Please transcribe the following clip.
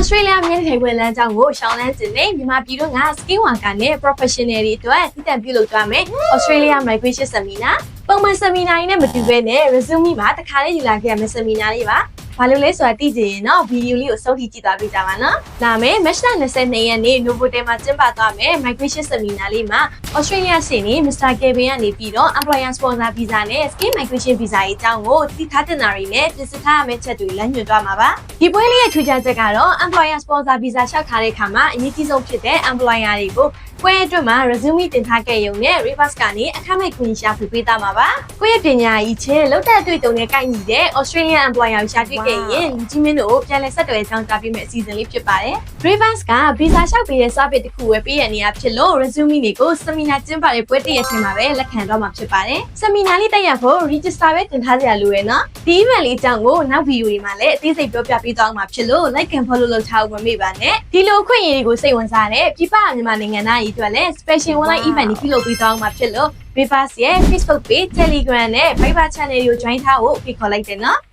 Australia မြင်းထိုင်ပွဲလမ်းကြောင်းကိုရှောင်းလန်းကျင်နေမြန်မာပြည်တွင်းက skill worker နဲ့ professional တွေအတွက်တည်တံ့ပြုလုပ်သွားမယ် Australia Migration Seminar ပုံမှန် seminar ရင်းနဲ့မတူဘဲနဲ့ resume မှာတစ်ခါလေးယူလာခဲ့ရမယ့် seminar လေးပါ ဘာလို့လဲဆိုတာသိကြရင်တော့ဗီဒီယိုလေးကိုစုံထိကြည့်သွားပေးကြပါနော်။လာမယ် March 22ရက်နေ့ Novotel မှာကျင်းပသွားမယ် Migration Seminar လေးမှာ Australia ရှင်နေ Mr. Kevin ကနေပြီးတော့ Employer Sponsor Visa နဲ့ Skill Migration Visa ရဲ့အကြောင်းကိုသိထားတင်တာတွေနဲ့ပြင်ဆင်ထားရမယ့်ချက်တွေလမ်းညွှန်သွားမှာပါ။ဒီပွဲလေးရဲ့ထူးခြားချက်ကတော့ Employer Sponsor Visa လျှောက်ထားတဲ့အခါမှာအရေးကြီးဆုံးဖြစ်တဲ့ Employer တွေကိုပွဲအတွက်မှာ resume တင်ထားခဲ့ရုံနဲ့ reverse ကနေအခမဲ့ခွင့်ရှာဖွေပေးသားမှာပါ။ကိုယ့်ရဲ့ပညာအချင်းလောက်တဲ့အတွေ့အကြုံနဲ့ကိုက်ညီတဲ့ Australian Employer ကိုရှာတွေ့ခဲ့ရင်လူကြီးမင်းတို့ကိုပြန်လည်ဆက်သွယ်ကြောင်းကြားပေးမယ့်အစီအစဉ်လေးဖြစ်ပါတယ်။ reverse က visa လျှောက်ပေးတဲ့ service တစ်ခုဝယ်ပေးရနေရဖြစ်လို့ resume တွေကို seminar ကျင်းပတဲ့ပွဲတစ်ရက်ချင်းမှာပဲလက်ခံတော့မှာဖြစ်ပါတယ်။ seminar လေးတက်ရောက်ဖို့ register ပဲတင်ထားကြရလို့ရယ်နော်။ဒီ email လေးအကြောင်းကိုနောက်ဗီဒီယိုတွေမှာလည်းအသေးစိတ်ပြောပြပေးသွားမှာဖြစ်လို့ like and follow လုပ်ထားဖို့မမေ့ပါနဲ့။ဒီလိုအခွင့်အရေးတွေကိုစိတ်ဝင်စားတဲ့ပြည်ပမြန်မာနိုင်ငံသားတွေအတွက်လည်း special online event တွေပြုလုပ်ပေးသွားမှာဖြစ်လို့ Reverse ရဲ့ Facebook page, Telegram နဲ့ Viber channel တွေကို join ထားဖို့ဖိတ်ခေါ်လိုက်တယ်နော်။